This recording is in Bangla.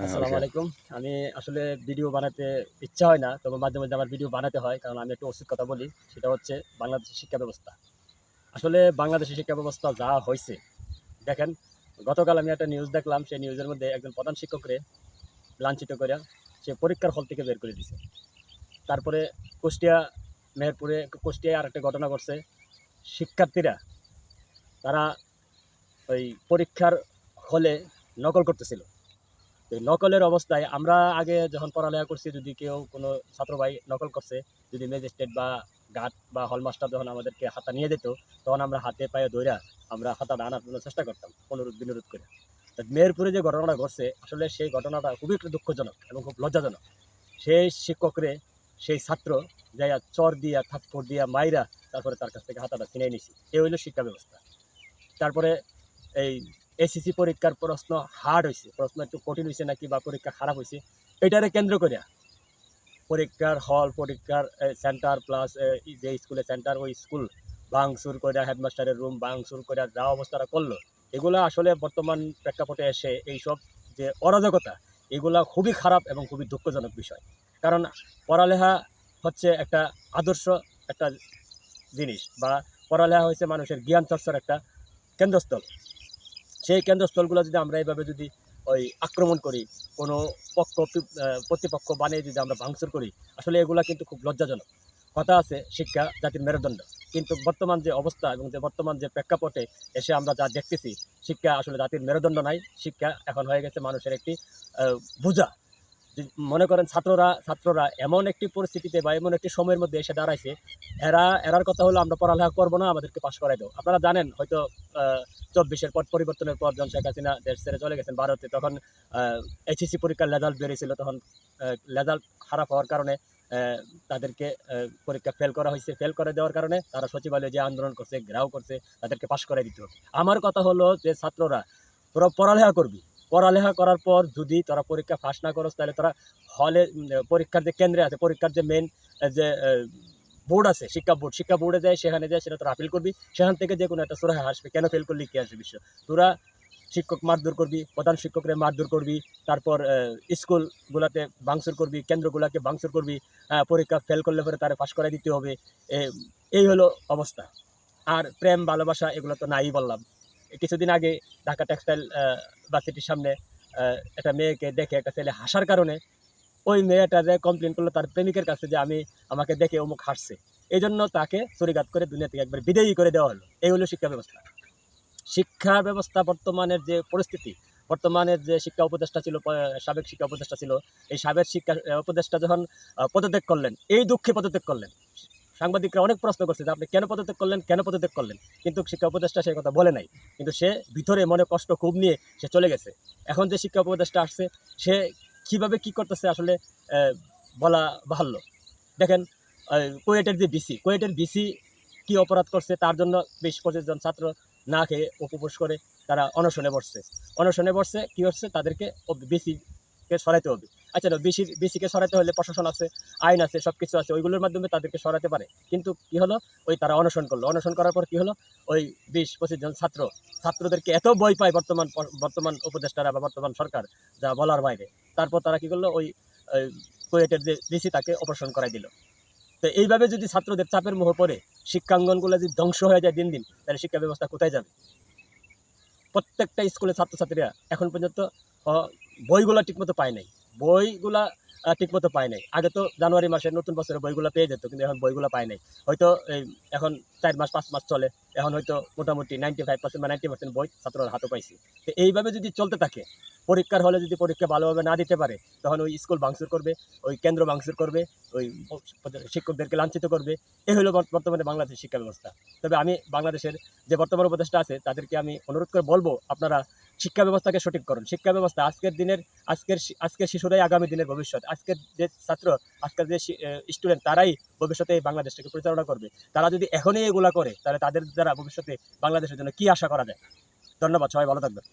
হ্যাঁ, আসসালামু আলাইকুম। আমি আসলে ভিডিও বানাতে ইচ্ছা হয় না তবে মাঝে মধ্যে আমার ভিডিও বানাতে হয় কারণ আমি একটু কথা বলি সেটা হচ্ছে বাংলাদেশের শিক্ষা ব্যবস্থা। আসলে বাংলাদেশের শিক্ষা ব্যবস্থা যা হয়েছে দেখেন গতকাল আমি একটা নিউজ দেখলাম সেই নিউজের মধ্যে একজন প্রধান শিক্ষকরে লাঞ্ছিত করে সে পরীক্ষার হল থেকে বের করে দিছে। তারপরে কুষ্টিয়া মেহেরপুরে কুষ্টিয়ায় আরেকটা ঘটনা ঘটছে শিক্ষার্থীরা তারা ওই পরীক্ষার হলে নকল করতেছিল। নকলের অবস্থায় আমরা আগে যখন পড়ালেখা করছি, যদি কেউ কোনো ছাত্র ভাই নকল করছে, যদি ম্যাজিস্ট্রেট বা গার্ড বা হলমাস্টার যখন আমাদেরকে হাতা নিয়ে যেত তখন আমরা হাতে পায়ে ধইরা আমরা হাতাটা আনার জন্য চেষ্টা করতাম, অনুরোধ বিনোরোধ করে। মেয়েরপুরে যে ঘটনাটা ঘটছে, আসলে সেই ঘটনাটা খুবই দুঃখজনক এবং খুব লজ্জাজনক। সেই শিক্ষকরে সেই ছাত্র যাইয়া চর দিয়া, থাপ্পড় দিয়া মাইরা তারপরে তার কাছ থেকে হাতাটা ছিনে নিছি। এ হইল শিক্ষা ব্যবস্থা। তারপরে এই এসিসি পরীক্ষার প্রশ্ন হার্ড হয়েছে প্রশ্ন একটু কঠিন হয়েছে নাকি বা পরীক্ষা খারাপ হয়েছে এটারে কেন্দ্র করে পরীক্ষার হল পরীক্ষার সেন্টার প্লাস যে স্কুলে সেন্টার ওই স্কুল ভাঙচুর করে হেডমাস্টারের রুম ভাঙচুর করে যা অবস্থাটা করল। এগুলো আসলে বর্তমান প্রেক্ষাপটে এসে এইসব যে অরাজকতা এগুলা খুবই খারাপ এবং খুবই দুঃখজনক বিষয়। কারণ পড়ালেখা হচ্ছে একটা আদর্শ একটা জিনিস বা পড়ালেখা হচ্ছে মানুষের জ্ঞান চর্চার একটা কেন্দ্রস্থল। সেই কেন্দ্রস্থলগুলো যদি আমরা এইভাবে যদি ওই আক্রমণ করি, কোনো পক্ষ প্রতিপক্ষ বানিয়ে যদি আমরা ভাঙচুর করি, আসলে এগুলো কিন্তু খুব লজ্জাজনক। কথা আছে, শিক্ষা জাতির মেরুদণ্ড। কিন্তু বর্তমান যে অবস্থা এবং যে বর্তমান যে প্রেক্ষাপটে এসে আমরা যা দেখতেছি, শিক্ষা আসলে জাতির মেরুদণ্ড নাই। শিক্ষা এখন হয়ে গেছে মানুষের একটি বোঝা। মনে করেন ছাত্ররা ছাত্ররা এমন একটি পরিস্থিতিতে বা এমন একটি সময়ের মধ্যে এসে দাঁড়াইছে, এরা, এরার কথা হলো আমরা পড়ালেখা করব না, আমাদেরকে পাশ করাই দাও। আপনারা জানেন, হয়তো চব্বিশের পর পরিবর্তনের পর যখন শেখ হাসিনা দেশ ছেড়ে চলে গেছেন ভারতে, তখন এইচএসসি পরীক্ষার রেজাল্ট বেরিয়েছিল, তখন রেজাল্ট খারাপ হওয়ার কারণে তাদেরকে পরীক্ষা ফেল করা হয়েছে। ফেল করে দেওয়ার কারণে তারা সচিবালয়ে যে আন্দোলন করছে, ঘেরাও করছে, তাদেরকে পাশ করে দিতে আমার কথা হলো যে ছাত্ররা তোরা পড়ালেখা করবি পড়ালেখা করার পর যদি তোরা পরীক্ষা পাস না করস, তাহলে তোরা হলে পরীক্ষার যে কেন্দ্রে আছে, পরীক্ষার যে মেন যে বোর্ড আছে, শিক্ষা বোর্ড শিক্ষা বোর্ডে যায় সেখানে যায় সেটা তোরা আপিল করবি। সেখান থেকে যে কোনো একটা সুরাহা আসবে। কেন ফেল করলি, কি আসবে বিষয় তোরা শিক্ষক মারধর করবি, প্রধান শিক্ষকরে মারধর করবি, তারপর স্কুলগুলোতে ভাঙচুর করবি, কেন্দ্রগুলোকে ভাঙচুর করবি পরীক্ষা ফেল করলে পরে তারা পাশ করাই দিতে হবে। এই হলো অবস্থা। আর প্রেম, ভালোবাসা, এগুলো তো নাই বললাম। কিছুদিন আগে ঢাকা টেক্সটাইল ভার্সিটির সামনে একটা মেয়েকে দেখে একটা ছেলে হাসার কারণে ওই মেয়েটা যে কমপ্লেন করল তার প্রেমিকের কাছে যে আমি আমাকে দেখে অমুক হাসছে এই জন্য তাকে চুরিঘাত করে দুনিয়া থেকে একবার বিদায়ী করে দেওয়া হলো। এই হলো শিক্ষা ব্যবস্থা। শিক্ষা ব্যবস্থা বর্তমানের যে পরিস্থিতি, বর্তমানের যে শিক্ষা উপদেষ্টা ছিল সাবেক শিক্ষা উপদেষ্টা ছিল, এই সাবেক শিক্ষা উপদেষ্টা যখন পদত্যাগ করলেন, এই দুঃখে পদত্যাগ করলেন সাংবাদিকরা অনেক প্রশ্ন করছে যে আপনি কেন পদত্যাগ করলেন, কেন পদত্যাগ করলেন? কিন্তু শিক্ষা উপদেষ্টা সেই কথা বলে নাই। কিন্তু সে ভিতরে মনে কষ্ট খুব নিয়ে সে চলে গেছে। এখন যে শিক্ষা উপদেষ্টা আসছে, সে কীভাবে কি করতেছে আসলে বলা বাহাল্য। দেখেন কুয়েটের যে বিসি, কোয়েটের বিসি কি অপরাধ করছে, তার জন্য বেশ পঁচিশ জন ছাত্র না খেয়ে উপবাস করে তারা অনশনে বসছে। অনশনে বসছে, কি হচ্ছে তাদেরকে বিসিকে সরাইতে হবে। আচ্ছা না বিসি বিসিকে সরাইতে হলে প্রশাসন আছে, আইন আছে সব কিছু আছে, ওইগুলোর মাধ্যমে তাদেরকে সরাতে পারে। কিন্তু কি হলো? ওই তারা অনশন করল। অনশন করার পর কি হলো? ওই বিশ, পঁচিশ জন ছাত্র, ছাত্রদেরকে এত বই পায় বর্তমান বর্তমান উপদেষ্টারা বা বর্তমান সরকার, যা বলার বাইরে। তারপর তারা কি করল? ওই কুয়েটের যে ডিসি তাকে অপারেশন করাই দিল। তো এইভাবে যদি ছাত্রদের চাপের মুখে পড়ে, শিক্ষাঙ্গনগুলো যদি ধ্বংস হয়ে যায় দিন দিন, তাহলে শিক্ষা ব্যবস্থা কোথায় যাবে? প্রত্যেকটা স্কুলের ছাত্রছাত্রীরা এখন পর্যন্ত বইগুলা ঠিকমতো পায় নাই। বইগুলা আহ, ঠিকমতো পায় নাই। আগে তো জানুয়ারি মাসে নতুন বছরে বইগুলো পেয়ে যেত কিন্তু এখন বইগুলো পায় নাই। হয়তো এই এখন চার মাস পাঁচ মাস চলে এখন হয়তো মোটামুটি নাইনটি ফাইভ পার্সেন্ট বা নাইনটি পার্সেন্ট বই ছাত্ররা হাতে পাইছে। তো এইভাবে যদি চলতে থাকে পরীক্ষার হলে যদি পরীক্ষা ভালোভাবে না দিতে পারে তখন ওই স্কুল ভাঙচুর করবে ওই কেন্দ্র ভাঙচুর করবে ওই শিক্ষকদেরকে লাঞ্ছিত করবে। এই হলো বর্তমানে বাংলাদেশের শিক্ষা ব্যবস্থা তবে আমি বাংলাদেশের যে বর্তমান উপদেষ্টা আছে তাদেরকে আমি অনুরোধ করে বলব আপনারা শিক্ষা ব্যবস্থাকে সঠিক করুন। শিক্ষা ব্যবস্থা আজকের দিনের, আজকের আজকের শিশুরাই আগামী দিনের ভবিষ্যৎ। আজকের যে ছাত্র, আজকের যে স্টুডেন্ট তারাই ভবিষ্যতে এই বাংলাদেশটাকে পরিচালনা করবে। তারা যদি এখনই এগুলা করে, তাহলে তাদের দ্বারা ভবিষ্যতে বাংলাদেশের জন্য কি আশা করা যায়? ধন্যবাদ, সবাই ভালো থাকবেন।